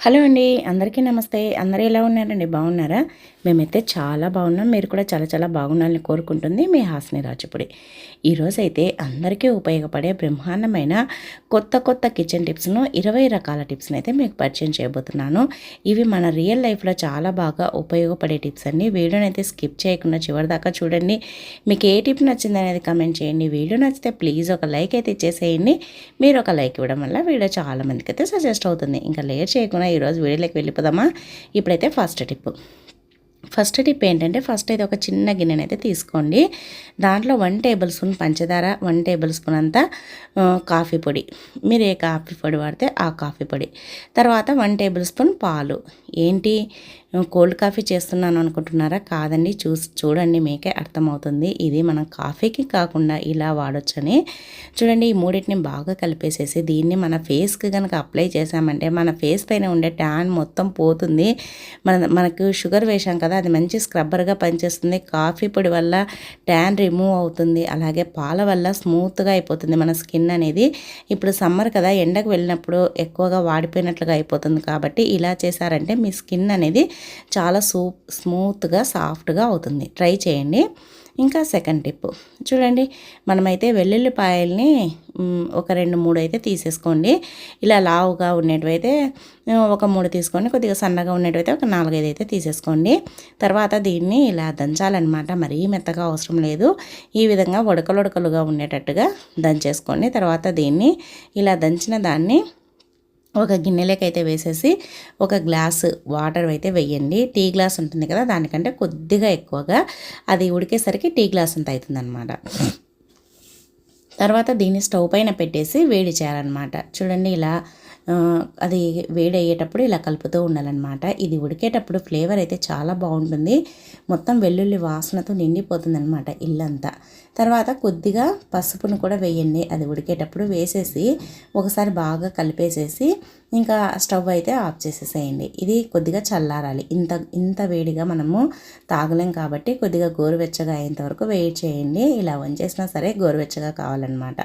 Hello అండి అందరికీ నమస్తే. అందరూ ఎలా ఉన్నారండి? బాగున్నారా? మేమైతే చాలా బాగున్నాం. మీరు కూడా చాలా చాలా బాగుండాలని కోరుకుంటుంది మీ హాస్ని రాజపుడి. ఈరోజైతే అందరికీ ఉపయోగపడే బ్రహ్మాండమైన కొత్త కొత్త కిచెన్ టిప్స్ను ఇరవై రకాల టిప్స్ని అయితే మీకు పరిచయం చేయబోతున్నాను. ఇవి మన రియల్ లైఫ్లో చాలా బాగా ఉపయోగపడే టిప్స్ అండి. వీడియోని అయితే స్కిప్ చేయకుండా చివరి దాకా చూడండి. మీకు ఏ టిప్ నచ్చింది అనేది కమెంట్ చేయండి. వీడియో నచ్చితే ప్లీజ్ ఒక లైక్ అయితే ఇచ్చేసేయండి. మీరు ఒక లైక్ ఇవ్వడం వల్ల వీడియో చాలా మందికి అయితే సజెస్ట్ అవుతుంది. ఇంకా లేట్ చేయకుండా ఈరోజు వీడియోలోకి వెళ్ళిపోదామా? ఇప్పుడైతే ఫస్ట్ టిప్ ఫస్ట్ టిప్ ఏంటంటే ఫస్ట్ అయితే ఒక చిన్న గిన్నెని అయితే తీసుకోండి. దాంట్లో వన్ టేబుల్ స్పూన్ పంచదార వన్ టేబుల్ స్పూన్ అంతా కాఫీ పొడి. మీరు ఏ కాఫీ పొడి వాడితే ఆ కాఫీ పొడి. తర్వాత వన్ టేబుల్ స్పూన్ పాలు. ఏంటి? కోల్డ్ కాఫీ చేస్తున్నాను అనుకుంటున్నారా? కాదండి చూసి చూడండి మీకే అర్థమవుతుంది. ఇది మనం కాఫీకి కాకుండా ఇలా వాడొచ్చని. చూడండి ఈ మూడింటిని బాగా కలిపేసేసి దీన్ని మన ఫేస్కి కనుక అప్లై చేసామంటే మన ఫేస్ పైన ఉండే ట్యాన్ మొత్తం పోతుంది. మన మనకు షుగర్ వేసాం కదా అది మంచి స్క్రబ్బర్గా పనిచేస్తుంది. కాఫీ పొడి వల్ల ట్యాన్ రిమూవ్ అవుతుంది. అలాగే పాల వల్ల స్మూత్గా అయిపోతుంది మన స్కిన్ అనేది. ఇప్పుడు సమ్మర్ కదా ఎండకు వెళ్ళినప్పుడు ఎక్కువగా వాడిపోయినట్లుగా అయిపోతుంది కాబట్టి ఇలా చేశారంటే మీ స్కిన్ అనేది చాలా సూ స్మూత్గా సాఫ్ట్గా అవుతుంది. ట్రై చేయండి. ఇంకా సెకండ్ టిప్. చూడండి మనమైతే వెల్లుల్లిపాయల్ని ఒక రెండు మూడు అయితే తీసేసుకోండి. ఇలా లావుగా ఉండేటివైతే ఒక మూడు తీసుకోండి కొద్దిగా సన్నగా ఉండేటివైతే ఒక నాలుగైదు అయితే తీసేసుకోండి. తర్వాత దీన్ని ఇలా దంచాలన్నమాట. మరీ మెత్తగా అవసరం లేదు. ఈ విధంగా ఉడకలుడకలుగా ఉండేటట్టుగా దంచేసుకోండి తర్వాత దీన్ని ఇలా దంచిన దాన్ని ఒక గిన్నెలోకి అయితే వేసేసి ఒక గ్లాసు వాటర్ అయితే వేయండి. టీ గ్లాస్ ఉంటుంది కదా దానికంటే కొద్దిగా ఎక్కువగా అది ఉడికేసరికి టీ గ్లాస్ అంత అవుతుందన్నమాట తర్వాత దీన్ని స్టవ్ పైన పెట్టేసి వేడి చేయాలన్నమాట. చూడండి ఇలా అది వేడి అయ్యేటప్పుడు ఇలా కలుపుతూ ఉండాలన్నమాట. ఇది ఉడికేటప్పుడు ఫ్లేవర్ అయితే చాలా బాగుంటుంది. మొత్తం వెల్లుల్లి వాసనతో నిండిపోతుంది అనమాట ఇల్లంతా. తర్వాత కొద్దిగా పసుపును కూడా వేయండి. అది ఉడికేటప్పుడు వేసేసి ఒకసారి బాగా కలిపేసేసి ఇంకా స్టవ్ అయితే ఆఫ్ చేసేసేయండి. ఇది కొద్దిగా చల్లారాలి. ఇంత ఇంత వేడిగా మనము తాగలేం కాబట్టి కొద్దిగా గోరువెచ్చగా అయ్యేంత వరకు వెయిట్ చేయండి. ఇలా వంచేసినా సరే గోరువెచ్చగా కావాలన్నమాట.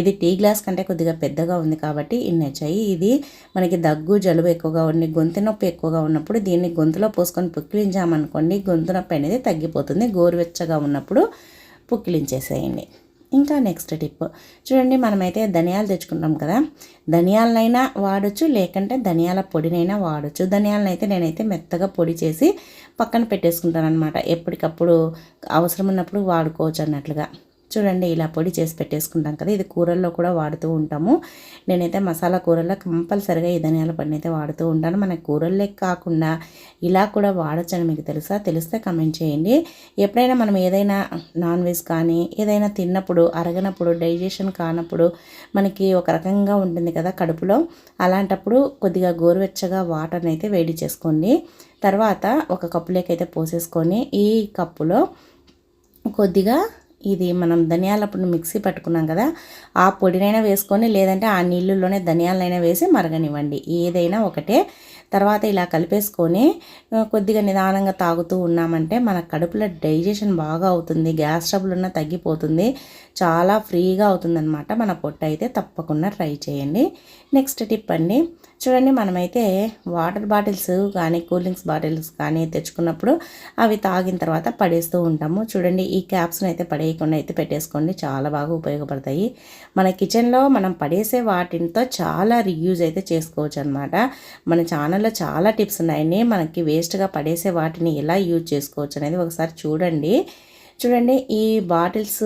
ఇది టీ గ్లాస్ కంటే కొద్దిగా పెద్దగా ఉంది కాబట్టి ఇన్ని వచ్చాయి ఇది మనకి దగ్గు జలుబు ఎక్కువగా ఉండి గొంతు నొప్పి ఎక్కువగా ఉన్నప్పుడు దీన్ని గొంతులో పోసుకొని పుక్కిలించామనుకోండి గొంతు నొప్పి అనేది తగ్గిపోతుంది. గోరువెచ్చగా ఉన్నప్పుడు పుక్కిలించేసేయండి ఇంకా నెక్స్ట్ టిప్ చూడండి మనమైతే ధనియాలు తెచ్చుకుంటాం కదా. ధనియాలనైనా వాడచ్చు లేకంటే ధనియాల పొడినైనా వాడచ్చు. ధనియాలనైతే నేనైతే మెత్తగా పొడి చేసి పక్కన పెట్టేసుకుంటాను అనమాట ఎప్పటికప్పుడు అవసరం ఉన్నప్పుడు వాడుకోవచ్చు అన్నట్లుగా. చూడండి ఇలా పొడి చేసి పెట్టేసుకుంటాం కదా. ఇది కూరల్లో కూడా వాడుతూ ఉంటాము. నేనైతే మసాలా కూరల్లో కంపల్సరిగా ఈ ధనియాల పండు అయితే వాడుతూ ఉంటాను. మన కూరల్లే కాకుండా ఇలా కూడా వాడచ్చని మీకు తెలుసా? తెలిస్తే కమెంట్ చేయండి. ఎప్పుడైనా మనం ఏదైనా నాన్ వెజ్ కానీ ఏదైనా తిన్నప్పుడు అరగనప్పుడు డైజెషన్ కానప్పుడు మనకి ఒక రకంగా ఉంటుంది కదా కడుపులో. అలాంటప్పుడు కొద్దిగా గోరువెచ్చగా వాటర్ని అయితే వేడి చేసుకోండి. తర్వాత ఒక కప్పులోకి అయితే పోసేసుకొని ఈ కప్పులో కొద్దిగా ఇది మనం ధనియాల పొడి మిక్సీ పట్టుకున్నాం కదా ఆ పొడినైనా వేసుకొని లేదంటే ఆ నీళ్ళలోనే ధనియాలనైనా వేసి మరగనివ్వండి. ఏదైనా ఒకటే. తర్వాత ఇలా కలిపేసుకొని కొద్దిగా నిదానంగా తాగుతూ ఉన్నామంటే మన కడుపులో డైజెషన్ బాగా అవుతుంది గ్యాస్ ట్రబుల్ ఉన్న తగ్గిపోతుంది చాలా ఫ్రీగా అవుతుందన్నమాట. మన పొట్ట అయితే తప్పకుండా ట్రై చేయండి. నెక్స్ట్ టిప్ అండి. చూడండి మనమైతే వాటర్ బాటిల్స్ కానీ కూల్ డ్రింక్స్ బాటిల్స్ కానీ తెచ్చుకున్నప్పుడు అవి తాగిన తర్వాత పడేస్తూ ఉంటాము. చూడండి ఈ క్యాప్స్ని అయితే పడేయకుండా అయితే పెట్టేసుకోండి. చాలా బాగా ఉపయోగపడతాయి. మన కిచెన్లో మనం పడేసే వాటితో చాలా రియూజ్ అయితే చేసుకోవచ్చు అనమాట మన ఛానల్లో చాలా టిప్స్ ఉన్నాయండి. మనకి వేస్ట్గా పడేసే వాటిని ఎలా యూజ్ చేసుకోవచ్చు అనేది ఒకసారి చూడండి. చూడండి ఈ బాటిల్స్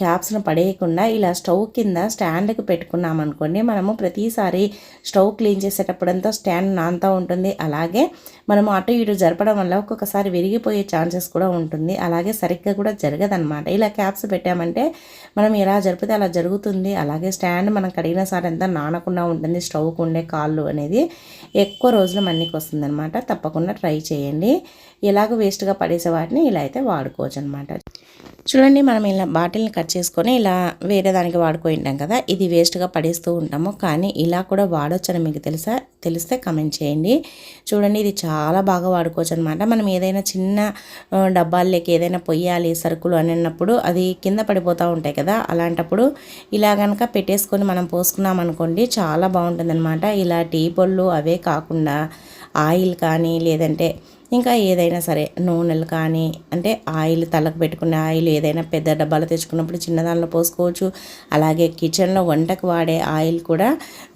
క్యాప్స్ను పడేయకుండా ఇలా స్టవ్ కింద స్టాండ్కి పెట్టుకున్నాం అనుకోండి మనము ప్రతిసారి స్టవ్ క్లీన్ చేసేటప్పుడంతా స్టాండ్ నాంతా ఉంటుంది. అలాగే మనము అటు ఇటు జరపడం వల్ల ఒక్కొక్కసారి విరిగిపోయే ఛాన్సెస్ కూడా ఉంటుంది. అలాగే సరిగ్గా కూడా జరగదనమాట ఇలా క్యాప్స్ పెట్టామంటే మనం ఎలా జరిపితే అలా జరుగుతుంది. అలాగే స్టాండ్ మనం కడిగిన సార్ అంతా నానకుండా ఉంటుంది. స్టవ్కు ఉండే కాళ్ళు అనేది ఎక్కువ రోజులు మన్నికి వస్తుందన్నమాట. తప్పకుండా ట్రై చేయండి. ఇలాగ వేస్ట్గా పడేసే వాటిని ఇలా అయితే వాడుకోవచ్చు అనమాట చూడండి మనం ఇలా బాటిల్ వాటిల్ని కట్ చేసుకొని ఇలా వేరే దానికి వాడుకుంటాం కదా ఇది వేస్ట్గా పడేస్తూ ఉంటాము. కానీ ఇలా కూడా వాడొచ్చని మీకు తెలుసా? తెలిస్తే కమెంట్ చేయండి. చూడండి ఇది చాలా బాగా వాడుకోవచ్చు అనమాట మనం ఏదైనా చిన్న డబ్బాల్లోకి ఏదైనా పొయ్యాలి సరుకులు అని అన్నప్పుడు అది కింద పడిపోతూ ఉంటాయి కదా అలాంటప్పుడు ఇలా కనుక పెట్టేసుకొని మనం పోసుకున్నాం అనుకోండి చాలా బాగుంటుందన్నమాట ఇలా టీ పొళ్ళు అవే కాకుండా ఆయిల్ కానీ లేదంటే ఇంకా ఏదైనా సరే నూనెలు కానీ అంటే ఆయిల్ తలకు పెట్టుకునే ఆయిల్ ఏదైనా పెద్ద డబ్బాలు తెచ్చుకున్నప్పుడు చిన్న దానిలో పోసుకోవచ్చు. అలాగే కిచెన్లో వంటకు వాడే ఆయిల్ కూడా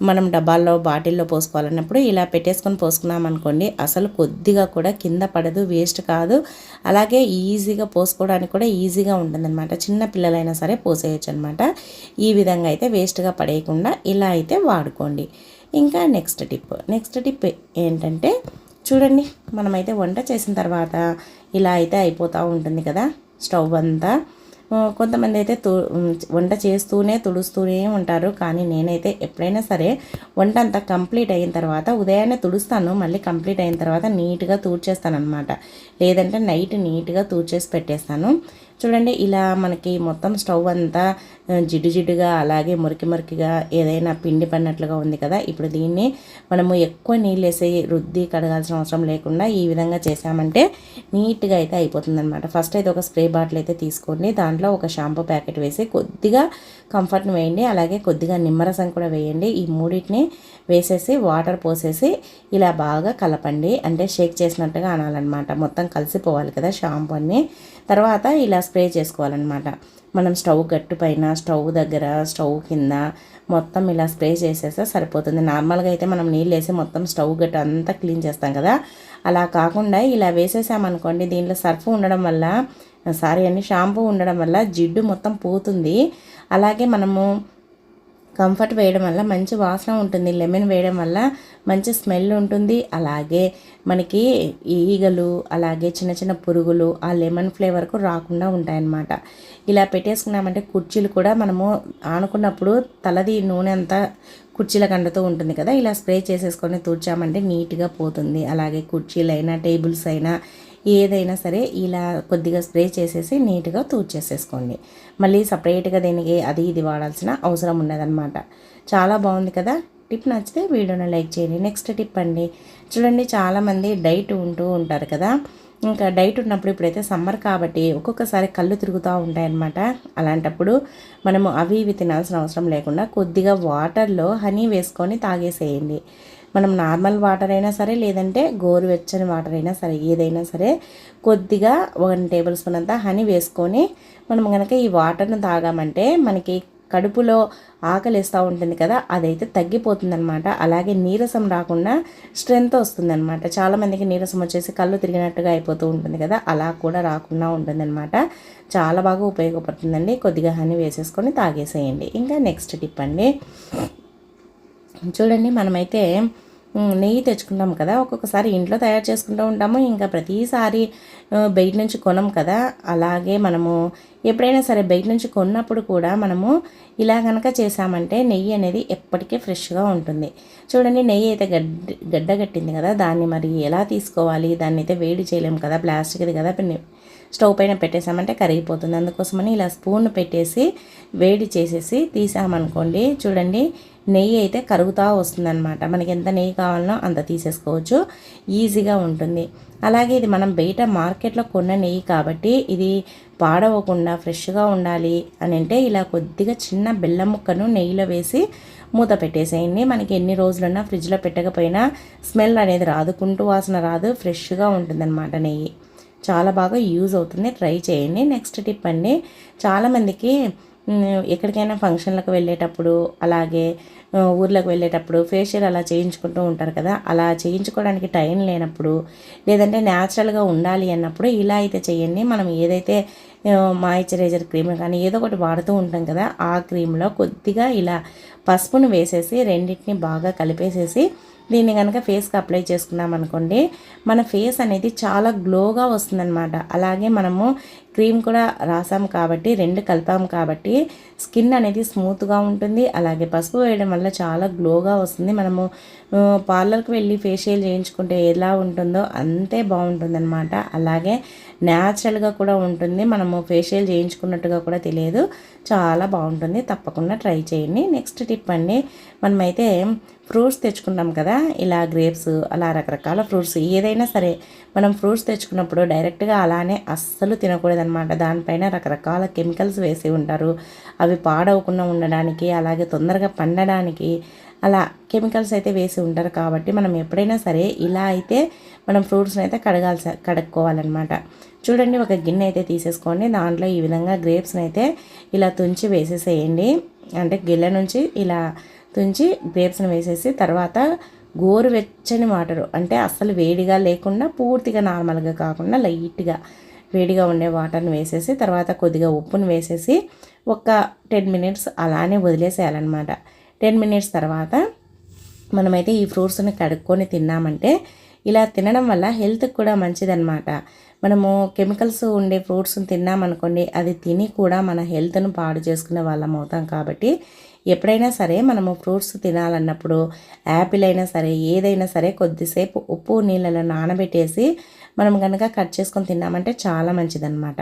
మనం డబ్బాల్లో బాటిల్లో పోసుకోవాలన్నప్పుడు ఇలా పెట్టేసుకొని పోసుకున్నాం అనుకోండి అసలు కొద్దిగా కూడా కింద పడదు వేస్ట్ కాదు. అలాగే ఈజీగా పోసుకోవడానికి కూడా ఈజీగా ఉంటుందన్నమాట. చిన్న పిల్లలైనా సరే పోసేయచ్చు అనమాట ఈ విధంగా అయితే వేస్ట్గా పడేయకుండా ఇలా అయితే వాడుకోండి. ఇంకా నెక్స్ట్ టిప్ నెక్స్ట్ టిప్ ఏంటంటే చూడండి మనమైతే వంట చేసిన తర్వాత ఇలా అయితే అయిపోతూ ఉంటుంది కదా స్టవ్ అంతా. కొంతమంది అయితే తు వంట చేస్తూనే తుడుస్తూనే ఉంటారు కానీ నేనైతే ఎప్పుడైనా సరే వంట అంతా కంప్లీట్ అయిన తర్వాత ఉదయాన్నే తుడుస్తాను మళ్ళీ కంప్లీట్ అయిన తర్వాత నీట్గా తూడ్చేస్తాను అనమాట లేదంటే నైట్ నీట్గా తూడ్చేసి పెట్టేస్తాను. చూడండి ఇలా మనకి మొత్తం స్టవ్ అంతా జిడ్డు జిడ్డుగా అలాగే మురికి మురికిగా ఏదైనా పిండి పడినట్లుగా ఉంది కదా. ఇప్పుడు దీన్ని మనము ఎక్కువ నీళ్ళు వేసి రుద్ది కడగాల్సిన అవసరం లేకుండా ఈ విధంగా చేసామంటే నీట్గా అయితే అయిపోతుంది అనమాట ఫస్ట్ అయితే ఒక స్ప్రే బాటిల్ అయితే తీసుకోండి. దాంట్లో ఒక షాంపూ ప్యాకెట్ వేసి కొద్దిగా కంఫర్ట్ని వేయండి. అలాగే కొద్దిగా నిమ్మరసం కూడా వేయండి. ఈ మూడింటిని వేసేసి వాటర్ పోసేసి ఇలా బాగా కలపండి. అంటే షేక్ చేసినట్టుగా అనాలన్నమాట. మొత్తం కలిసిపోవాలి కదా షాంపూ అన్నీ. తర్వాత ఇలా స్ప్రే చేసుకోవాలన్నమాట. మనం స్టవ్ గట్టు పైన స్టవ్ దగ్గర స్టవ్ కింద మొత్తం ఇలా స్ప్రే చేసేస్తే సరిపోతుంది. నార్మల్గా అయితే మనం నీళ్ళు వేసి మొత్తం స్టవ్ గట్టు అంతా క్లీన్ చేస్తాం కదా. అలా కాకుండా ఇలా వేసేసామనుకోండి దీంట్లో సర్ఫ్ ఉండడం వల్ల సారీ అండి షాంపూ ఉండడం వల్ల జిడ్డు మొత్తం పోతుంది. అలాగే మనము కంఫర్ట్ వేయడం వల్ల మంచి వాసన ఉంటుంది లెమన్ వేయడం వల్ల మంచి స్మెల్ ఉంటుంది. అలాగే మనకి ఈగలు అలాగే చిన్న చిన్న పురుగులు ఆ లెమన్ ఫ్లేవర్కు రాకుండా ఉంటాయన్నమాట. ఇలా పెట్టేసుకున్నామంటే కుర్చీలు కూడా మనము ఆనుకున్నప్పుడు తలది నూనె అంతా కుర్చీలకు కండతో ఉంటుంది కదా ఇలా స్ప్రే చేసేసుకొని తూర్చామంటే నీట్గా పోతుంది. అలాగే కుర్చీలైనా టేబుల్స్ అయినా ఏదైనా సరే ఇలా కొద్దిగా స్ప్రే చేసేసి నీట్గా తూర్చేసేసుకోండి మళ్ళీ సపరేట్గా దీనికి అది ఇది వాడాల్సిన అవసరం ఉండదన్నమాట చాలా బాగుంది కదా? టిప్ నచ్చితే వీడియోని లైక్ చేయండి. నెక్స్ట్ టిప్ అండి చూడండి చాలామంది డైట్ ఉంటూ ఉంటారు కదా? ఇంకా డైట్ ఉన్నప్పుడు ఇప్పుడైతే సమ్మర్ కాబట్టి ఒక్కొక్కసారి కళ్ళు తిరుగుతూ ఉంటాయన్నమాట. అలాంటప్పుడు మనము అవి ఇవి తినాల్సిన అవసరం లేకుండా కొద్దిగా వాటర్లో హనీ వేసుకొని తాగేసేయండి. మనం నార్మల్ వాటర్ అయినా సరే లేదంటే గోరువెచ్చని వాటర్ అయినా సరే ఏదైనా సరే కొద్దిగా వన్ టేబుల్ స్పూన్ అంతా హనీ వేసుకొని మనం కనుక ఈ వాటర్ను తాగామంటే మనకి కడుపులో ఆకలిస్తూ ఉంటుంది కదా అదైతే తగ్గిపోతుందనమాట అలాగే నీరసం రాకుండా స్ట్రెంత్ వస్తుందన్నమాట. చాలామందికి నీరసం వచ్చేసి కళ్ళు తిరిగినట్టుగా అయిపోతూ ఉంటుంది కదా అలా కూడా రాకుండా ఉంటుందన్నమాట. చాలా బాగా ఉపయోగపడుతుందండి. కొద్దిగా హనీ వేసేసుకొని తాగేసేయండి. ఇంకా నెక్స్ట్ టిప్ అండి. చూడండి మనమైతే నెయ్యి తెచ్చుకుంటాం కదా ఒక్కొక్కసారి ఇంట్లో తయారు చేసుకుంటూ ఉంటాము. ఇంకా ప్రతిసారి బయట నుంచి కొనం కదా. అలాగే మనము ఎప్పుడైనా సరే బయట నుంచి కొన్నప్పుడు కూడా మనము ఇలా కనుక చేసామంటే నెయ్యి అనేది ఎప్పటికీ ఫ్రెష్గా ఉంటుంది. చూడండి నెయ్యి అయితే గడ్డ గడ్డగట్టింది కదా దాన్ని మరి ఎలా తీసుకోవాలి? దాన్ని అయితే వేడి చేయలేము కదా ప్లాస్టిక్ది కదా స్టవ్ పైన పెట్టేసామంటే కరిగిపోతుంది. అందుకోసమని ఇలా స్పూన్ పెట్టేసి వేడి చేసేసి తీసామనుకోండి చూడండి నెయ్యి అయితే కరుగుతూ వస్తుందన్నమాట. మనకి ఎంత నెయ్యి కావాలనో అంత తీసేసుకోవచ్చు. ఈజీగా ఉంటుంది. అలాగే ఇది మనం బయట మార్కెట్లో కొన్న నెయ్యి కాబట్టి ఇది పాడవకుండా ఫ్రెష్గా ఉండాలి అని అంటే ఇలా కొద్దిగా చిన్న బెల్లం ముక్కను నెయ్యిలో వేసి మూత పెట్టేసేయండి. మనకి ఎన్ని రోజులున్నా ఫ్రిడ్జ్లో పెట్టకపోయినా స్మెల్ అనేది రాదు. కుంటు వాసన రాదు. ఫ్రెష్గా ఉంటుందన్నమాట నెయ్యి. చాలా బాగా యూజ్ అవుతుంది. ట్రై చేయండి. నెక్స్ట్ టిప్ అండి. చాలామందికి ఎక్కడికైనా ఫంక్షన్లకు వెళ్ళేటప్పుడు అలాగే ఊర్లోకి వెళ్ళేటప్పుడు ఫేషియల్ అలా చేయించుకుంటూ ఉంటారు కదా అలా చేయించుకోవడానికి టైం లేనప్పుడు లేదంటే న్యాచురల్గా ఉండాలి అన్నప్పుడు ఇలా అయితే చేయండి. మనం ఏదైతే మాయిశ్చరైజర్ క్రీమ్ కానీ ఏదో ఒకటి వాడుతూ ఉంటాం కదా ఆ క్రీమ్లో కొద్దిగా ఇలా పసుపును వేసేసి రెండింటిని బాగా కలిపేసేసి దీన్ని కనుక ఫేస్కి అప్లై చేసుకున్నాం అనుకోండి మన ఫేస్ అనేది చాలా గ్లోగా వస్తుందన్నమాట. అలాగే మనము క్రీమ్ కూడా రాసాం కాబట్టి రెండు కలిపాం కాబట్టి స్కిన్ అనేది స్మూత్గా ఉంటుంది. అలాగే పసుపు వేయడం వల్ల చాలా గ్లోగా వస్తుంది. మనము పార్లర్కి వెళ్ళి ఫేషియల్ చేయించుకుంటే ఎలా ఉంటుందో అంతే బాగుంటుందన్నమాట. అలాగే న్యాచురల్గా కూడా ఉంటుంది. మనము ఫేషియల్ చేయించుకున్నట్టుగా కూడా తెలియదు. చాలా బాగుంటుంది. తప్పకుండా ట్రై చేయండి. నెక్స్ట్ టిప్ అండి. మనమైతే ఫ్రూట్స్ తెచ్చుకున్నాం కదా ఇలా గ్రేప్స్ అలా రకరకాల ఫ్రూట్స్ ఏదైనా సరే మనం ఫ్రూట్స్ తెచ్చుకున్నప్పుడు డైరెక్ట్గా అలానే అస్సలు తినకూడదనమాట దానిపైన రకరకాల కెమికల్స్ వేసి ఉంటారు. అవి పాడవకుండా ఉండడానికి అలాగే తొందరగా పండడానికి అలా కెమికల్స్ అయితే వేసి ఉంటారు. కాబట్టి మనం ఎప్పుడైనా సరే ఇలా అయితే మనం ఫ్రూట్స్ని అయితే కడగాల్సి కడుక్కోవాలన్నమాట. చూడండి ఒక గిన్నె అయితే తీసేసుకోండి. దాంట్లో ఈ విధంగా గ్రేప్స్ని అయితే ఇలా తుంచి వేసేసేయండి. అంటే గిన్నె నుంచి ఇలా తుంచి గ్రేప్స్ని వేసేసి తర్వాత గోరువెచ్చని వాటరు. అంటే అస్సలు వేడిగా లేకుండా పూర్తిగా నార్మల్గా కాకుండా లైట్గా వేడిగా ఉండే వాటర్ని వేసేసి తర్వాత కొద్దిగా ఉప్పును వేసేసి ఒక టెన్ మినిట్స్ అలానే వదిలేసేయాలన్నమాట. టెన్ మినిట్స్ తర్వాత మనమైతే ఈ ఫ్రూట్స్ని కడుక్కొని తిన్నామంటే ఇలా తినడం వల్ల హెల్త్కి కూడా మంచిదన్నమాట. మనము కెమికల్స్ ఉండే ఫ్రూట్స్ని తిన్నామనుకోండి అది తిని కూడా మన హెల్త్ను పాడు చేసుకునే వాళ్ళం అవుతాం కాబట్టి ఎప్పుడైనా సరే మనము ఫ్రూట్స్ తినాలన్నప్పుడు యాపిల్ అయినా సరే ఏదైనా సరే కొద్దిసేపు ఉప్పు నీళ్ళలో నానబెట్టేసి మనం కనుక కట్ చేసుకొని తిన్నామంటే చాలా మంచిదన్నమాట.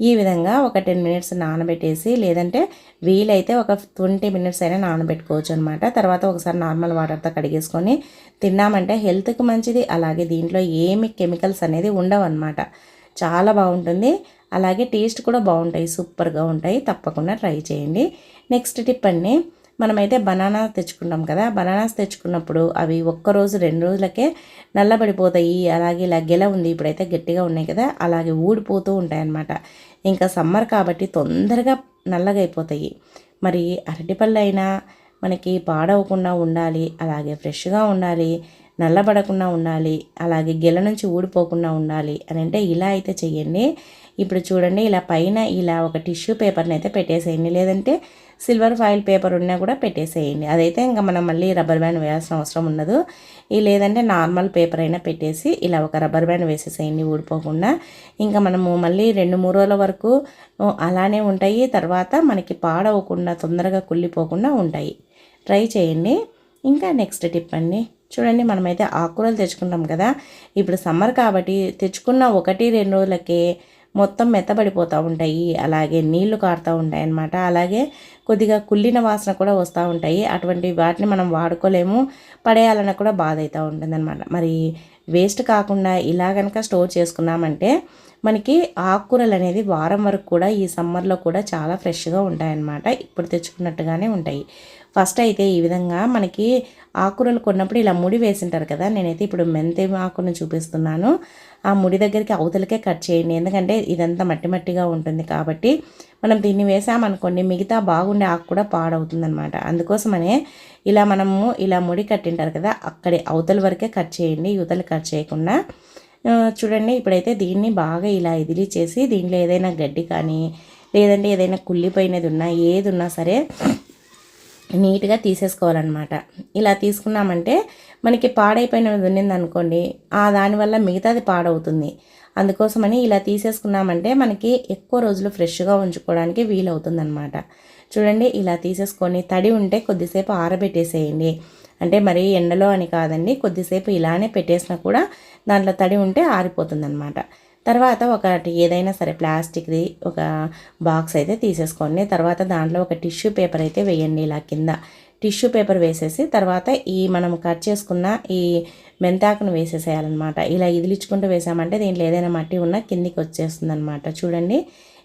ఈ విధంగా ఒక టెన్ మినిట్స్ నానబెట్టేసి లేదంటే వీలైతే ఒక ట్వంటీ మినిట్స్ అయినా నానబెట్టుకోవచ్చు అనమాట తర్వాత ఒకసారి నార్మల్ వాటర్తో కడిగేసుకొని తిన్నామంటే హెల్త్కి మంచిది అలాగే దీంట్లో ఏమి కెమికల్స్ అనేది ఉండవు అనమాట చాలా బాగుంటుంది. అలాగే టేస్ట్ కూడా బాగుంటాయి సూపర్గా ఉంటాయి. తప్పకుండా ట్రై చేయండి. నెక్స్ట్ టిప్ అండి మనమైతే బనానా తెచ్చుకుంటాం కదా. బనానాస్ తెచ్చుకున్నప్పుడు అవి ఒక్క రోజు రెండు రోజులకే నల్లబడిపోతాయి. అలాగే ఇలా గెల ఉంది ఇప్పుడైతే గట్టిగా ఉన్నాయి కదా. అలాగే ఊడిపోతూ ఉంటాయి అన్నమాట ఇంకా సమ్మర్ కాబట్టి తొందరగా నల్లగా అయిపోతాయి మరి అరటిపళ్ళు అయినా మనకి పాడవకుండా ఉండాలి అలాగే ఫ్రెష్గా ఉండాలి నల్లబడకుండా ఉండాలి అలాగే గెల నుంచి ఊడిపోకుండా ఉండాలి అని అంటే ఇలా అయితే చెయ్యండి. ఇప్పుడు చూడండి ఇలా పైన ఇలా ఒక టిష్యూ పేపర్ని అయితే పెట్టేసేయండి. లేదంటే సిల్వర్ ఫాయిల్ పేపర్ ఉన్నా కూడా పెట్టేసేయండి. అదైతే ఇంకా మనం మళ్ళీ రబ్బర్ బ్యాండ్ వేయాల్సిన అవసరం ఉండదు. ఈ లేదంటే నార్మల్ పేపర్ అయినా పెట్టేసి ఇలా ఒక రబ్బర్ బ్యాండ్ వేసేసేయండి ఊడిపోకుండా. ఇంకా మనము మళ్ళీ రెండు మూడు రోజుల వరకు అలానే ఉంటాయి. తర్వాత మనకి పాడవకుండా తొందరగా కుళ్ళిపోకుండా ఉంటాయి. ట్రై చేయండి. ఇంకా నెక్స్ట్ టిప్ అండి. చూడండి మనమైతే ఆకుకూరలు తెచ్చుకుంటాం కదా. ఇప్పుడు సమ్మర్ కాబట్టి తెచ్చుకున్న ఒకటి రెండు రోజులకే మొత్తం మెత్తబడిపోతూ ఉంటాయి. అలాగే నీళ్ళు కారుతూ ఉంటాయి అన్నమాట అలాగే కొద్దిగా కుళ్ళిన వాసన కూడా వస్తూ ఉంటాయి. అటువంటి వాటిని మనం వాడుకోలేము. పడేయాలన్న కూడా బాధ అవుతూ ఉంటుందన్నమాట. మరి వేస్ట్ కాకుండా ఇలా కనుక స్టోర్ చేసుకున్నామంటే మనకి ఆకుకూరలు అనేది వారం వరకు కూడా ఈ సమ్మర్లో కూడా చాలా ఫ్రెష్గా ఉంటాయన్నమాట. ఇప్పుడు తెచ్చుకున్నట్టుగానే ఉంటాయి. ఫస్ట్ అయితే ఈ విధంగా మనకి ఆకుకూరలు కొన్నప్పుడు ఇలా ముడి వేసింటారు కదా నేనైతే ఇప్పుడు మెంతి ఆకును చూపిస్తున్నాను. ఆ ముడి దగ్గరికి అవతలకే కట్ చేయండి. ఎందుకంటే ఇదంతా మట్టి మట్టిగా ఉంటుంది కాబట్టి మనం దీన్ని వేసామనుకోండి మిగతా బాగుండే ఆకు కూడా పాడవుతుందనమాట అందుకోసమనే ఇలా మనము ఇలా ముడి కట్టింటారు కదా అక్కడే అవతల వరకే కట్ చేయండి యువతలు కట్ చేయకుండా. చూడండి ఇప్పుడైతే దీన్ని బాగా ఇలా ఇదిలి చేసి దీంట్లో ఏదైనా గడ్డి కానీ లేదంటే ఏదైనా కుళ్ళిపోయినది ఉన్నా ఏది ఉన్నా సరే నీట్గా తీసేసుకోవాలన్నమాట. ఇలా తీసుకున్నామంటే మనకి పాడైపోయినది ఉన్నింది అనుకోండి ఆ దానివల్ల మిగతాది పాడవుతుంది. అందుకోసమని ఇలా తీసేసుకున్నామంటే మనకి ఎక్కువ రోజులు ఫ్రెష్గా ఉంచుకోవడానికి వీలవుతుందన్నమాట. చూడండి ఇలా తీసేసుకొని తడి ఉంటే కొద్దిసేపు ఆరబెట్టేసేయండి. అంటే మరి ఎండలో అని కాదండి కొద్దిసేపు ఇలానే పెట్టేసినా కూడా దాంట్లో తడి ఉంటే ఆరిపోతుందన్నమాట. తర్వాత ఒకటి ఏదైనా సరే ప్లాస్టిక్ది ఒక బాక్స్ అయితే తీసేసుకోండి. తర్వాత దాంట్లో ఒక టిష్యూ పేపర్ అయితే వేయండి ఇలా కింద. టిష్యూ పేపర్ వేసేసి తర్వాత ఈ మనం కట్ చేసుకున్న ఈ మెంతాకును వేసేసేయాలన్నమాట. ఇలా ఇదిలించుకుంటూ వేసామంటే దీంట్లో ఏదైనా మట్టి ఉన్నా కిందికి వచ్చేస్తుంది అనమాట చూడండి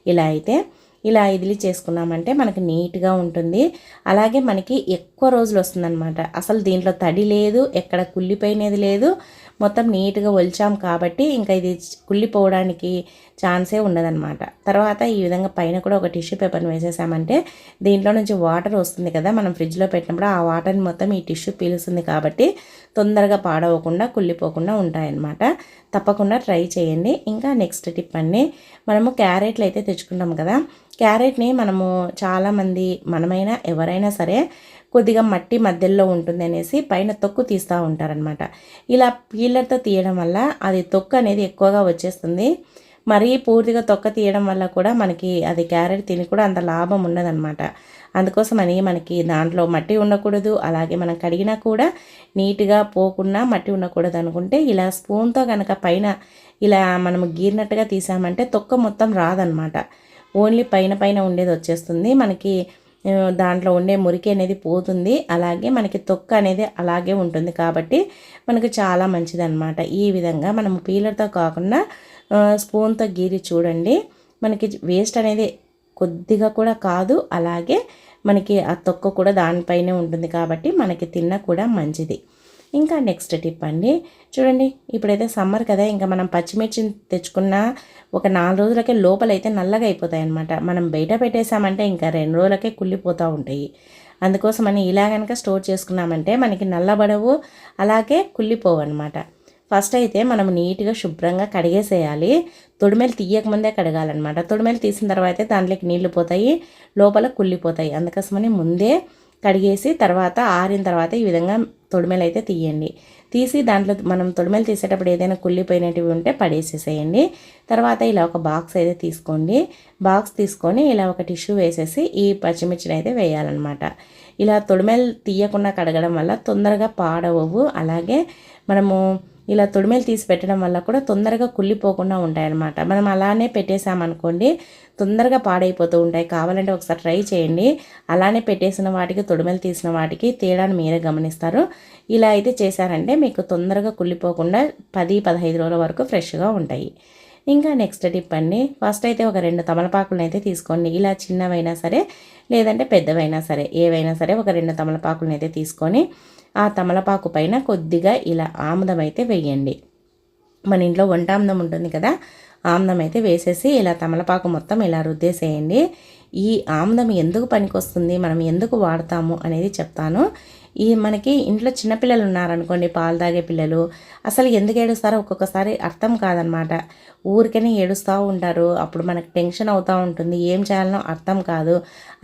ఇలా అయితే ఇలా ఇదిలి చేసుకున్నామంటే మనకి నీట్గా ఉంటుంది. అలాగే మనకి ఎక్కువ రోజులు వస్తుందన్నమాట. అసలు దీంట్లో తడి లేదు ఎక్కడ కుళ్ళిపోయినది లేదు. మొత్తం నీట్గా ఒలిచాం కాబట్టి ఇంకా ఇది కుళ్ళిపోవడానికి ఛాన్సే ఉండదన్నమాట. తర్వాత ఈ విధంగా పైన కూడా ఒక టిష్యూ పేపర్ని వేసేసామంటే దీంట్లో నుంచి వాటర్ వస్తుంది కదా మనం ఫ్రిడ్జ్లో పెట్టినప్పుడు ఆ వాటర్ని మొత్తం ఈ టిష్యూ పీలుస్తుంది కాబట్టి తొందరగా పాడవకుండా కుళ్ళిపోకుండా ఉంటాయన్నమాట. తప్పకుండా ట్రై చేయండి. ఇంకా నెక్స్ట్ టిప్ అండి మనము క్యారెట్లు అయితే తెచ్చుకుంటాం కదా క్యారెట్ని మనము చాలామంది మనమైనా ఎవరైనా సరే కొద్దిగా మట్టి మధ్యలో ఉంటుంది అనేసి పైన తొక్కు తీస్తూ ఉంటారనమాట ఇలా పీలర్తో తీయడం వల్ల అది తొక్కు అనేది ఎక్కువగా వచ్చేస్తుంది. మరీ పూర్తిగా తొక్క తీయడం వల్ల కూడా మనకి అది క్యారెట్ తిని కూడా అంత లాభం ఉండదన్నమాట. అందుకోసమని మనకి దాంట్లో మట్టి ఉండకూడదు. అలాగే మనం కడిగినా కూడా నీట్గా పోకుండా మట్టి ఉండకూడదు అనుకుంటే ఇలా స్పూన్తో కనుక పైన ఇలా మనం గీరినట్టుగా తీసామంటే తొక్క మొత్తం రాదనమాట ఓన్లీ పైన పైన ఉండేది వచ్చేస్తుంది. మనకి దాంట్లో ఉండే మురికి అనేది పోతుంది. అలాగే మనకి తొక్క అనేది అలాగే ఉంటుంది. కాబట్టి మనకు చాలా మంచిదన్నమాట. ఈ విధంగా మనం పీలర్తో కాకుండా స్పూన్తో గీరి చూడండి. మనకి వేస్ట్ అనేది కొద్దిగా కూడా కాదు. అలాగే మనకి ఆ తొక్క కూడా దానిపైనే ఉంటుంది. కాబట్టి మనకి తిన్న కూడా మంచిది. ఇంకా నెక్స్ట్ టిప్ అండి. చూడండి ఇప్పుడైతే సమ్మర్ కదా ఇంకా మనం పచ్చిమిర్చి తెచ్చుకున్న ఒక నాలుగు రోజులకే లోపలైతే నల్లగా అయిపోతాయి అనమాట మనం బయట పెట్టేసామంటే ఇంకా రెండు రోజులకే కుళ్ళిపోతూ ఉంటాయి. అందుకోసమని ఇలా కనుక స్టోర్ చేసుకున్నామంటే మనకి నల్లబడవు అలాగే కుళ్ళిపోవు అనమాట ఫస్ట్ అయితే మనం నీట్గా శుభ్రంగా కడిగేసేయాలి. తొడిమెలు తీయకముందే కడగాలన్నమాట. తొడిమేలు తీసిన తర్వాత దాంట్లోకి నీళ్ళు పోతాయి లోపల కుళ్ళిపోతాయి. అందుకోసమని ముందే కడిగేసి తర్వాత ఆరిన తర్వాత ఈ విధంగా తొడిమెలు అయితే తీయండి. తీసి దాంట్లో మనం తొడిమెలు తీసేటప్పుడు ఏదైనా కుళ్ళిపోయినవి ఉంటే పడేసేసేయండి. తర్వాత ఇలా ఒక బాక్స్ అయితే తీసుకోండి. బాక్స్ తీసుకొని ఇలా ఒక టిష్యూ వేసేసి ఈ పచ్చిమిర్చిని అయితే వేయాలన్నమాట. ఇలా తొడిమెలు తీయకుండా కడగడం వల్ల తొందరగా పాడవవు. అలాగే మనము ఇలా తొడిమెలు తీసి పెట్టడం వల్ల కూడా తొందరగా కుళ్ళిపోకుండా ఉంటాయన్నమాట. మనం అలానే పెట్టేసామనుకోండి తొందరగా పాడైపోతూ ఉంటాయి. కావాలంటే ఒకసారి ట్రై చేయండి. అలానే పెట్టేసిన వాటికి తొడిమెలు తీసిన వాటికి తేడాను మీరే గమనిస్తారు. ఇలా అయితే చేశారంటే మీకు తొందరగా కుళ్ళిపోకుండా పది పదహైదు రోజుల వరకు ఫ్రెష్గా ఉంటాయి. ఇంకా నెక్స్ట్ టిప్ అండి ఫస్ట్ అయితే ఒక రెండు తమలపాకులను అయితే తీసుకోండి. ఇలా చిన్నవైనా సరే లేదంటే పెద్దవైనా సరే ఏవైనా సరే ఒక రెండు తమలపాకులను అయితే తీసుకొని ఆ తమలపాకు పైన కొద్దిగా ఇలా ఆముదం అయితే వేయండి. మన ఇంట్లో వంట ఆముదం ఉంటుంది కదా ఆముదం అయితే వేసేసి ఇలా తమలపాకు మొత్తం ఇలా రుద్దేసేయండి. ఈ ఆముదం ఎందుకు పనికొస్తుంది మనం ఎందుకు వాడతాము అనేది చెప్తాను. ఈ మనకి ఇంట్లో చిన్నపిల్లలు ఉన్నారనుకోండి పాలు తాగే పిల్లలు అసలు ఎందుకు ఏడుస్తారో ఒక్కొక్కసారి అర్థం కాదనమాట. ఊరికనే ఏడుస్తూ ఉంటారు అప్పుడు మనకు టెన్షన్ అవుతూ ఉంటుంది ఏం చేయాలనో అర్థం కాదు.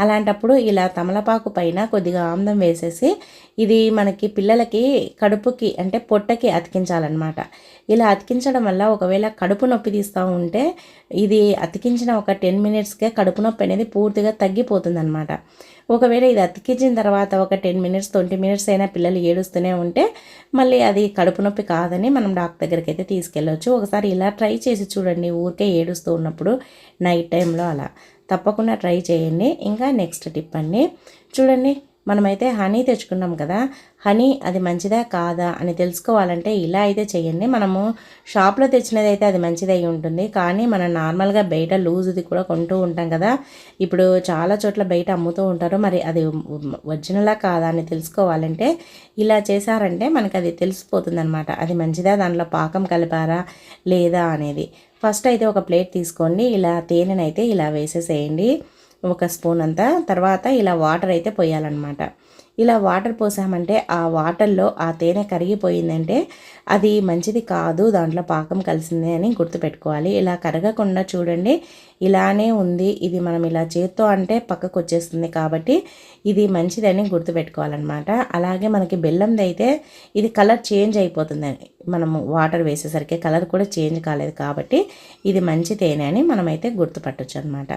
అలాంటప్పుడు ఇలా తమలపాకు పైన కొద్దిగా ఆమ్లం వేసేసి ఇది మనకి పిల్లలకి కడుపుకి అంటే పొట్టకి అతికించాలన్నమాట. ఇలా అతికించడం వల్ల ఒకవేళ కడుపు నొప్పి తీస్తూ ఉంటే ఇది అతికించిన ఒక టెన్ మినిట్స్కే కడుపు నొప్పి అనేది పూర్తిగా తగ్గిపోతుంది అనమాట ఒకవేళ ఇది అతికించిన తర్వాత ఒక టెన్ మినిట్స్ ట్వంటీ మినిట్స్ అయినా పిల్లలు ఏడుస్తూనే ఉంటే మళ్ళీ అది కడుపు నొప్పి కాదని మనం డాక్టర్ దగ్గరికి అయితే తీసుకెళ్ళవచ్చు ఒకసారి ఇలా ట్రై చేసి చూడండి. ఊరికే ఏడుస్తూ ఉన్నప్పుడు నైట్ టైంలో అలా. తప్పకుండా ట్రై చేయండి. ఇంకా నెక్స్ట్ టిప్ అండి. చూడండి మనమైతే హనీ తెచ్చుకున్నాం కదా హనీ అది మంచిదా కాదా అని తెలుసుకోవాలంటే ఇలా అయితే చేయండి మనము షాప్లో తెచ్చినది అయితే అది మంచిదై ఉంటుంది. కానీ మనం నార్మల్గా బయట లూజ్ది కూడా కొంటూ ఉంటాం కదా ఇప్పుడు చాలా చోట్ల బయట అమ్ముతూ ఉంటారు. మరి అది ఒరిజినలా కాదా అని తెలుసుకోవాలంటే ఇలా చేశారంటే మనకు అది తెలిసిపోతుంది అనమాట అది మంచిదా దాంట్లో పాకం కలిపారా లేదా అనేది. ఫస్ట్ అయితే ఒక ప్లేట్ తీసుకోండి. ఇలా తేనెనైతే ఇలా వేసేసేయండి. ఒక స్పూన్ అంతా. తర్వాత ఇలా వాటర్ అయితే పోయాలన్నమాట. ఇలా వాటర్ పోసామంటే ఆ వాటర్లో ఆ తేనె కరిగిపోయిందంటే అది మంచిది కాదు దాంట్లో పాకం కలిసిందే అని గుర్తుపెట్టుకోవాలి. ఇలా కరగకుండా చూడండి ఇలానే ఉంది. ఇది మనం ఇలా చేత్తో అంటే పక్కకు వచ్చేస్తుంది కాబట్టి ఇది మంచిదని గుర్తుపెట్టుకోవాలన్నమాట. అలాగే మనకి బెల్లంది అయితే ఇది కలర్ చేంజ్ అయిపోతుందని మనము వాటర్ వేసేసరికి కలర్ కూడా చేంజ్ కాలేదు కాబట్టి ఇది మంచి తేనె అని మనమైతే గుర్తుపట్టచ్చు అనమాట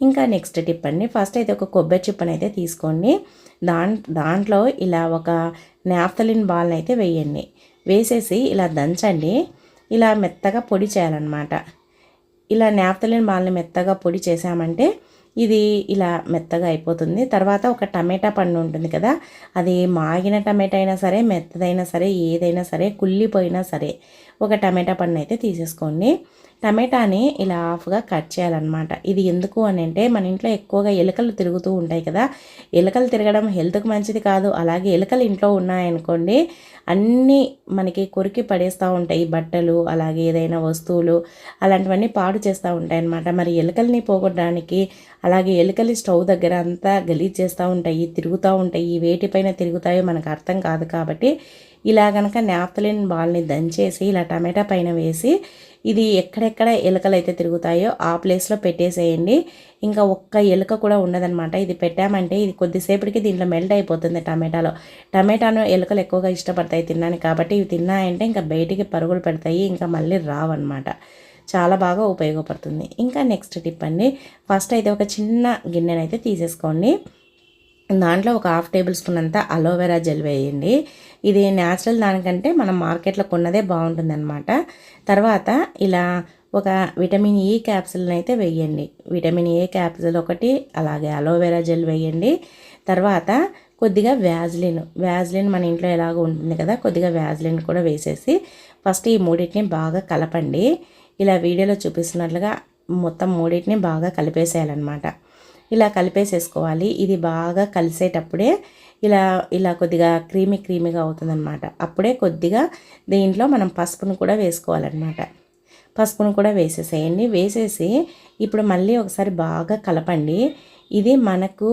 ఇంకా నెక్స్ట్ టిప్ అండి ఫస్ట్ అయితే ఒక కొబ్బరి చిప్పని అయితే తీసుకోండి దాంట్లో ఇలా ఒక నాఫ్తలిన్ బాల్ని అయితే వేయండి. వేసేసి ఇలా దంచండి. ఇలా మెత్తగా పొడి చేయాలన్నమాట. ఇలా నాఫ్తలిన్ బాల్ని మెత్తగా పొడి చేసామంటే ఇది ఇలా మెత్తగా అయిపోతుంది. తర్వాత ఒక టమాటా పండు ఉంటుంది కదా అది మాగిన టమాటా అయినా సరే మెత్తదైనా సరే ఏదైనా సరే కుళ్ళిపోయినా సరే ఒక టమాటా పండు అయితే తీసేసుకోండి. టమాటాని ఇలా హాఫ్గా కట్ చేయాలన్నమాట. ఇది ఎందుకు అని అంటే మన ఇంట్లో ఎక్కువగా ఎలుకలు తిరుగుతూ ఉంటాయి కదా ఎలుకలు తిరగడం హెల్త్కి మంచిది కాదు. అలాగే ఎలుకలు ఇంట్లో ఉన్నాయనుకోండి అన్నీ మనకి కొరికి పడేస్తూ ఉంటాయి. బట్టలు అలాగే ఏదైనా వస్తువులు అలాంటివన్నీ పాడు చేస్తూ ఉంటాయి అన్నమాట. మరి ఎలుకల్ని పోగొట్టడానికి అలాగే ఎలుకలు స్టవ్ దగ్గర అంతా గలీజ్ చేస్తూ ఉంటాయి తిరుగుతూ ఉంటాయి. వేటిపైన తిరుగుతాయో మనకు అర్థం కాదు కాబట్టి ఇలా కనుక నాప్తలిన్ బాల్ని దంచేసి ఇలా టమాటా పైన వేసి ఇది ఎక్కడెక్కడ ఎలుకలు అయితే తిరుగుతాయో ఆ ప్లేస్లో పెట్టేసేయండి. ఇంకా ఒక్క ఎలుక కూడా ఉండదనమాట ఇది పెట్టామంటే ఇది కొద్దిసేపటికి దీంట్లో మెల్ట్ అయిపోతుంది టమాటాలో. టమాటాను ఎలుకలు ఎక్కువగా ఇష్టపడతాయి తిన్నాను కాబట్టి ఇవి తిన్నాయంటే ఇంకా బయటికి పరుగులు పెడతాయి ఇంకా మళ్ళీ రావన్నమాట. చాలా బాగా ఉపయోగపడుతుంది. ఇంకా నెక్స్ట్ టిప్ అండి. ఫస్ట్ అయితే ఒక చిన్న గిన్నెనైతే తీసేసుకోండి. దాంట్లో ఒక హాఫ్ టేబుల్ స్పూన్ అంతా అలోవెరా జెల్ వేయండి. ఇది న్యాచురల్ దానికంటే మనం మార్కెట్లో కొన్నదే బాగుంటుంది అనమాట తర్వాత ఇలా ఒక విటమిన్ ఈ క్యాప్సిల్ని అయితే వేయండి. విటమిన్ ఏ క్యాప్సిల్ ఒకటి అలాగే అలోవెరా జెల్ వేయండి. తర్వాత కొద్దిగా వ్యాజ్లిన్ వ్యాజ్లిన్ మన ఇంట్లో ఎలాగో ఉంటుంది కదా కొద్దిగా వ్యాజ్లిన్ కూడా వేసేసి ఫస్ట్ ఈ మూడింటిని బాగా కలపండి. ఇలా వీడియోలో చూపిస్తున్నట్లుగా మొత్తం మూడింటిని బాగా కలిపేసేయాలన్నమాట. ఇలా కలిపేసేసుకోవాలి. ఇది బాగా కలిసేటప్పుడే ఇలా ఇలా కొద్దిగా క్రీమీ క్రీమీగా అవుతుందన్నమాట. అప్పుడే కొద్దిగా దీంట్లో మనం పసుపును కూడా వేసుకోవాలన్నమాట. పసుపును కూడా వేసేసేయండి. వేసేసి ఇప్పుడు మళ్ళీ ఒకసారి బాగా కలపండి. ఇది మనకు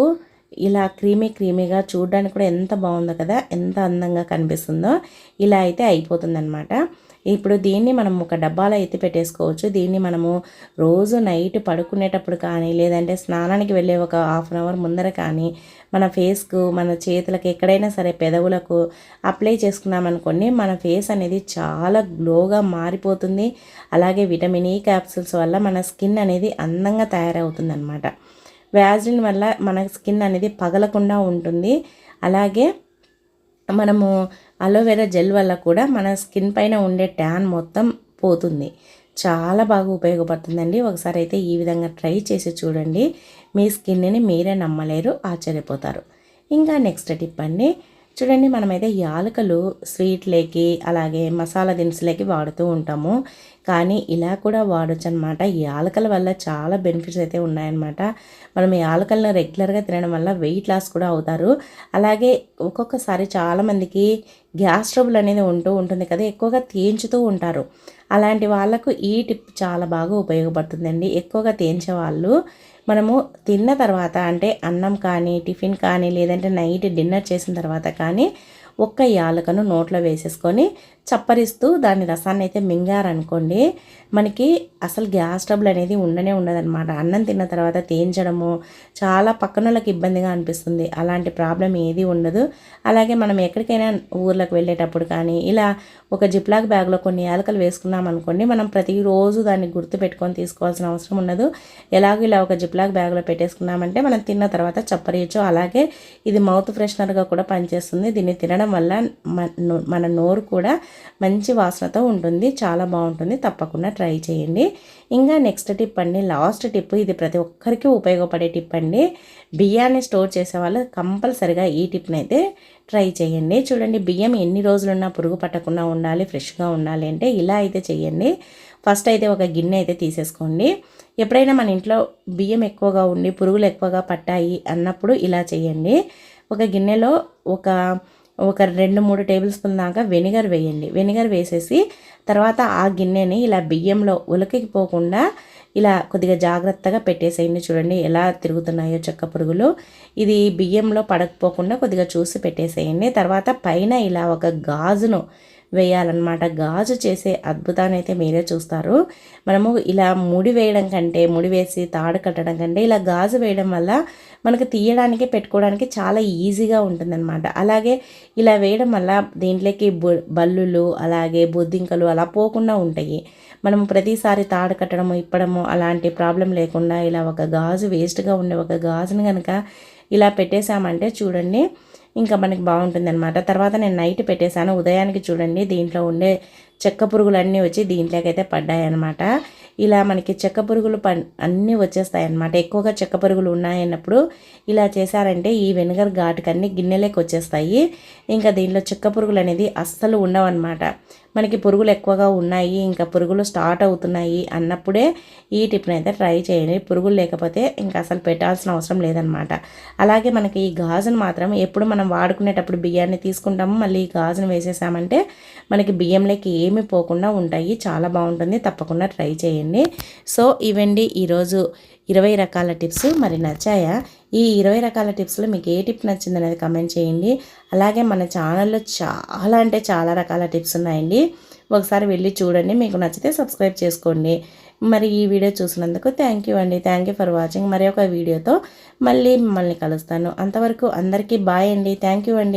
ఇలా క్రీమీ క్రీమీగా చూడడానికి కూడా ఎంత బాగుందో కదా ఎంత అందంగా కనిపిస్తుందో ఇలా అయితే అయిపోతుందన్నమాట. ఇప్పుడు దీన్ని మనం ఒక డబ్బాలో ఎత్తి పెట్టేసుకోవచ్చు. దీన్ని మనము రోజు నైట్ పడుకునేటప్పుడు కానీ లేదంటే స్నానానికి వెళ్ళే ఒక హాఫ్ అన్ అవర్ ముందర కానీ మన ఫేస్కు మన చేతులకు ఎక్కడైనా సరే పెదవులకు అప్లై చేసుకున్నామనుకోండి మన ఫేస్ అనేది చాలా గ్లోగా మారిపోతుంది. అలాగే విటమిన్ ఈ క్యాప్సూల్స్ వల్ల మన స్కిన్ అనేది అందంగా తయారవుతుంది అనమాట వ్యాజిన్ వల్ల మన స్కిన్ అనేది పగలకుండా ఉంటుంది. అలాగే మనము అలోవెరా జెల్ వల్ల కూడా మన స్కిన్ పైన ఉండే ట్యాన్ మొత్తం పోతుంది. చాలా బాగా ఉపయోగపడుతుందండి. ఒకసారి అయితే ఈ విధంగా ట్రై చేసి చూడండి. మీ స్కిన్ని మీరే నమ్మలేరు ఆశ్చర్యపోతారు. ఇంకా నెక్స్ట్ టిప్ అండి చూడండి మనమైతే యాలకలు స్వీట్లేకి అలాగే మసాలా దినుసులకి వాడుతూ ఉంటాము. కానీ ఇలా కూడా వాడచ్చు అనమాట యాలకల వల్ల చాలా బెనిఫిట్స్ అయితే ఉన్నాయన్నమాట మనం యాలకలను రెగ్యులర్గా తినడం వల్ల వెయిట్ లాస్ కూడా అవుతారు. అలాగే ఒక్కొక్కసారి చాలామందికి గ్యాస్ ట్రబుల్ అనేది ఉంటూ ఉంటుంది కదా ఎక్కువగా తేంచుతూ ఉంటారు. అలాంటి వాళ్ళకు ఈ టిప్ చాలా బాగా ఉపయోగపడుతుందండి. ఎక్కువగా తేంచే వాళ్ళు మనము తిన్న తర్వాత అంటే అన్నం కానీ టిఫిన్ కానీ లేదంటే నైట్ డిన్నర్ చేసిన తర్వాత కానీ ఒక్క యాలకను నోట్లో వేసేసుకొని చప్పరిస్తూ దాని రసాన్ని అయితే మింగారనుకోండి మనకి అసలు గ్యాస్ ట్రబుల్ అనేది ఉండనే ఉండదన్నమాట. అన్నం తిన్న తర్వాత తేంచడము చాలా పక్కనోళ్ళకి ఇబ్బందిగా అనిపిస్తుంది. అలాంటి ప్రాబ్లం ఏది ఉండదు. అలాగే మనం ఎక్కడికైనా ఊర్లకు వెళ్ళేటప్పుడు కానీ ఇలా ఒక జిప్లాక్ బ్యాగ్లో కొన్ని యాలకలు వేసుకున్నాం అనుకోండి మనం ప్రతిరోజు దాన్ని గుర్తు పెట్టుకొని తీసుకోవాల్సిన అవసరం ఉండదు. ఎలాగో ఇలా ఒక జిప్లాక్ బ్యాగ్లో పెట్టేసుకున్నామంటే మనం తిన్న తర్వాత చప్పరియచ్చు. అలాగే ఇది మౌత్ ఫ్రెషనర్గా కూడా పనిచేస్తుంది. దీన్ని తినడం వల్ల మన నోరు కూడా మంచి వాసనతో ఉంటుంది. చాలా బాగుంటుంది. తప్పకుండా ట్రై చేయండి. ఇంకా నెక్స్ట్ టిప్ అండి. Last tip. ఇది ప్రతి ఒక్కరికి ఉపయోగపడే టిప్ అండి. బియ్యాన్ని స్టోర్ చేసే వాళ్ళు కంపల్సరిగా ఈ టిప్ని అయితే ట్రై చేయండి. చూడండి బియ్యం ఎన్ని రోజులున్నా పురుగు పట్టకుండా ఉండాలి ఫ్రెష్గా ఉండాలి అంటే ఇలా అయితే చేయండి. ఫస్ట్ అయితే ఒక గిన్నె అయితే తీసేసుకోండి. ఎప్పుడైనా మన ఇంట్లో బియ్యం ఎక్కువగా ఉండి పురుగులు ఎక్కువగా పట్టాయి అన్నప్పుడు ఇలా చేయండి. ఒక గిన్నెలో ఒక ఒక రెండు మూడు టేబుల్ స్పూన్ దాకా వెనిగర్ వేయండి. వెనిగర్ వేసేసి తర్వాత ఆ గిన్నెని ఇలా బియ్యంలో ఉలకిపోకుండా ఇలా కొద్దిగా జాగ్రత్తగా పెట్టేసేయండి. చూడండి ఎలా తిరుగుతున్నాయో చెక్క పురుగులు. ఇది బియ్యంలో పడకపోకుండా కొద్దిగా చూసి పెట్టేసేయండి. తర్వాత పైన ఇలా ఒక గాజును వేయాలన్నమాట. గాజు చేసే అద్భుతాన్ని అయితే మీరే చూస్తారు. మనము ఇలా ముడి వేయడం కంటే ముడి వేసి తాడు కట్టడం కంటే ఇలా గాజు వేయడం వల్ల మనకు తీయడానికి పెట్టుకోవడానికి చాలా ఈజీగా ఉంటుందన్నమాట. అలాగే ఇలా వేయడం వల్ల దీంట్లోకి బల్లులు అలాగే బొద్దింకలు అలా పోకుండా ఉంటాయి. మనం ప్రతిసారి తాడు కట్టడము ఇప్పడము అలాంటి ప్రాబ్లం లేకుండా ఇలా ఒక గాజు వేస్ట్గా ఉండే ఒక గాజుని కనుక ఇలా పెట్టేశామంటే చూడండి ఇంకా మనకి బాగుంటుంది అనమాట తర్వాత నేను నైట్ పెట్టేశాను. ఉదయానికి చూడండి దీంట్లో ఉండే చెక్క పురుగులన్నీ వచ్చి దీంట్లోకైతే పడ్డాయన్నమాట. పడ్డాయి అనమాట ఇలా మనకి చెక్క పురుగులు ప అన్నీ వచ్చేస్తాయి అనమాట ఎక్కువగా చెక్క పురుగులు ఉన్నాయన్నప్పుడు ఇలా చేశారంటే ఈ వెనుగర్ ఘాటుకన్నీ గిన్నెలోకి వచ్చేస్తాయి. ఇంకా దీనిలో చెక్క పురుగులు అనేది అస్సలు ఉండవన్నమాట. మనకి పురుగులు ఎక్కువగా ఉన్నాయి ఇంకా పురుగులు స్టార్ట్ అవుతున్నాయి అన్నప్పుడే ఈ టిప్ని అయితే ట్రై చేయండి. పురుగులు లేకపోతే ఇంకా అసలు పెట్టాల్సిన అవసరం లేదనమాట అలాగే మనకి ఈ గాజును మాత్రం ఎప్పుడు మనం వాడుకునేటప్పుడు బియ్యాన్ని తీసుకుంటాము మళ్ళీ ఈ గాజును వేసేసామంటే మనకి బియ్యంలోకి ఏమి పోకుండా ఉంటాయి. చాలా బాగుంటుంది. తప్పకుండా ట్రై చేయండి. సో ఇవండి ఈరోజు ఇరవై రకాల టిప్స్. మరి నచ్చాయా? ఈ ఇరవై రకాల టిప్స్లో మీకు ఏ టిప్ నచ్చింది అనేది కమెంట్ చేయండి. అలాగే మన ఛానల్లో చాలా అంటే చాలా రకాల టిప్స్ ఉన్నాయండి. ఒకసారి వెళ్ళి చూడండి మీకు నచ్చితే సబ్స్క్రైబ్ చేసుకోండి. మరి ఈ వీడియో చూసినందుకు థ్యాంక్ యూ అండి. Thank you for watching. మరి ఒక వీడియోతో మళ్ళీ మిమ్మల్ని కలుస్తాను. అంతవరకు అందరికీ బాయ్ అండి. థ్యాంక్ యూ అండి.